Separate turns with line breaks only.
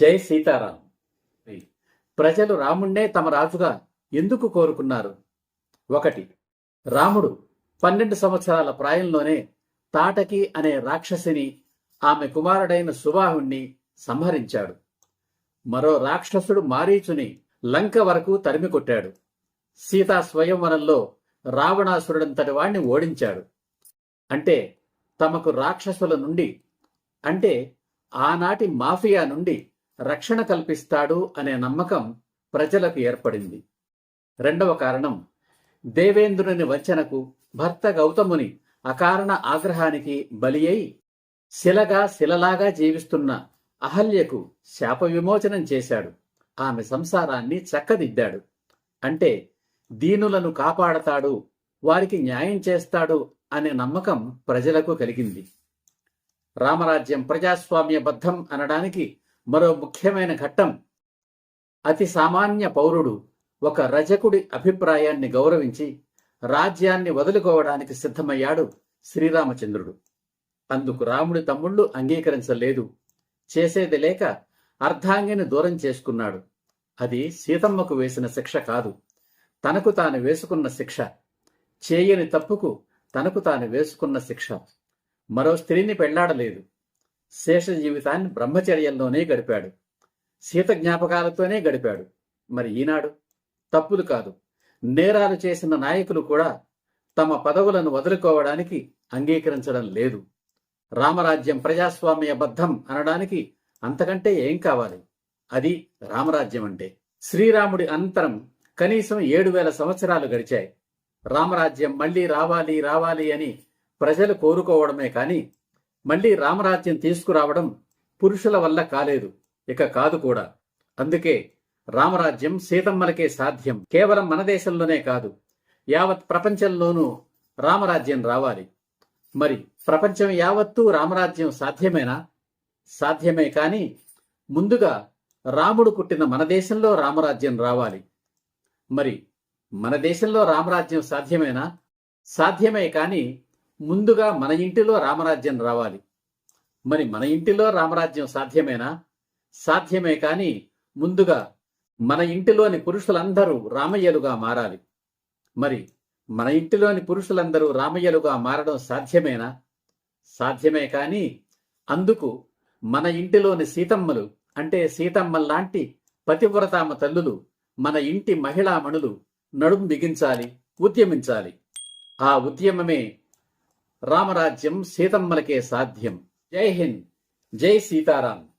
జై సీతారాం. ప్రజలు రాముణ్ణే తమ రాజుగా ఎందుకు కోరుకున్నారు? ఒకటి రాముడు పన్నెండు సంవత్సరాల ప్రాయంలోనే తాటకి అనే రాక్షసిని ఆమె కుమారుడైన సుబాహుణ్ణి సంహరించాడు. మరో రాక్షసుడు మారీచుని లంక వరకు తరిమి కొట్టాడు సీతా స్వయంవరంలో రావణాసురుడంతటి వాణ్ణి ఓడించాడు. అంటే తమకు రాక్షసుల నుండి అంటే ఆనాటి మాఫియా నుండి రక్షణ కల్పిస్తాడు అనే నమ్మకం ప్రజలకు ఏర్పడింది. రెండవ కారణం దేవేంద్రుని వంచనకు భర్త గౌతముని అకారణ ఆగ్రహానికి బలి అయి శిలగా శిలలాగా జీవిస్తున్న అహల్యకు శాప విమోచనం చేశాడు. ఆమె సంసారాన్ని చక్కదిద్దాడు. అంటే దీనులను కాపాడతాడు వారికి న్యాయం చేస్తాడు అనే నమ్మకం ప్రజలకు కలిగింది. రామరాజ్యం ప్రజాస్వామ్యబద్ధం అనడానికి మరో ముఖ్యమైన ఘట్టం. అతి సామాన్య పౌరుడు ఒక రజకుడి అభిప్రాయాన్ని గౌరవించి రాజ్యాన్ని వదులుకోవడానికి సిద్ధమయ్యాడు శ్రీరామచంద్రుడు. అందుకు రాముడి తమ్ముళ్ళు అంగీకరించలేదు. చేసేది లేక అర్ధాంగిని దూరం చేసుకున్నాడు. అది సీతమ్మకు వేసిన శిక్ష కాదు. తనకు తాను వేసుకున్న శిక్ష. చేయని తప్పుకు తనకు తాను వేసుకున్న శిక్ష. మరో స్త్రీని పెళ్ళాడలేదు. శేష జీవితాన్ని బ్రహ్మచర్యంలోనే గడిపాడు. సీత జ్ఞాపకాలతోనే గడిపాడు. మరి ఈనాడు? తప్పులు కాదు. నేరాలు చేసిన నాయకులు కూడా తమ పదవులను వదులుకోవడానికి అంగీకరించడం లేదు. రామరాజ్యం ప్రజాస్వామ్యబద్ధం అనడానికి అంతకంటే ఏం కావాలి? అది రామరాజ్యం అంటే. శ్రీరాముడి అనంతరం కనీసం ఏడు వేల సంవత్సరాలు గడిచాయి. రామరాజ్యం మళ్ళీ రావాలి రావాలి అని ప్రజలు కోరుకోవడమే కాని మళ్ళీ రామరాజ్యం తీసుకురావడం పురుషుల వల్ల కాలేదు. ఇక కాదు కూడా. అందుకే రామరాజ్యం సీతమ్మలకే సాధ్యం. కేవలం మన దేశంలోనే కాదు. యావత్ ప్రపంచంలోనూ రామరాజ్యం రావాలి. మరి ప్రపంచం యావత్తూ రామరాజ్యం సాధ్యమేనా? సాధ్యమే కాని ముందుగా రాముడు పుట్టిన మన దేశంలో రామరాజ్యం రావాలి. మరి మన దేశంలో రామరాజ్యం సాధ్యమేనా? సాధ్యమే కానీ ముందుగా మన ఇంటిలో రామరాజ్యం రావాలి. మరి మన ఇంటిలో రామరాజ్యం సాధ్యమేనా? సాధ్యమే కానీ ముందుగా మన ఇంటిలోని పురుషులందరూ రామయ్యలుగా మారాలి. మరి మన ఇంటిలోని పురుషులందరూ రామయ్యలుగా మారడం సాధ్యమేనా? సాధ్యమే కానీ అందుకు మన ఇంటిలోని సీతమ్మలు అంటే సీతమ్మల్లాంటి పతివ్రతామ తల్లులు మన ఇంటి మహిళామణులు నడుం బిగించాలి ఉద్యమించాలి. ఆ ఉద్యమమే రామరాజ్యం సీతమ్మలకే సాధ్యం. జై హింద్. జై సీతారాం.